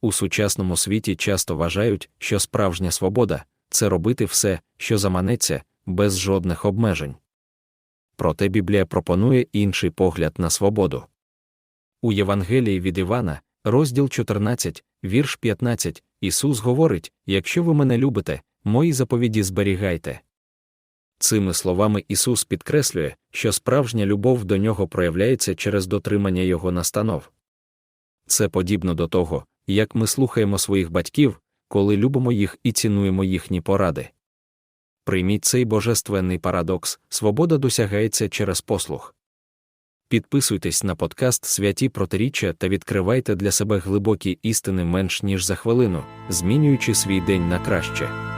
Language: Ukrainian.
У сучасному світі часто вважають, що справжня свобода це робити все, що заманеться, без жодних обмежень. Проте Біблія пропонує інший погляд на свободу. У Євангелії від Івана, розділ 14, вірш 15, Ісус говорить: Якщо ви мене любите, мої заповіді зберігайте. Цими словами Ісус підкреслює, що справжня любов до нього проявляється через дотримання Його настанов. Це подібно до того, як ми слухаємо своїх батьків, коли любимо їх і цінуємо їхні поради. Прийміть цей божественний парадокс, свобода досягається через послух. Підписуйтесь на подкаст Святі протиріччя та відкривайте для себе глибокі істини менш ніж за хвилину, змінюючи свій день на краще.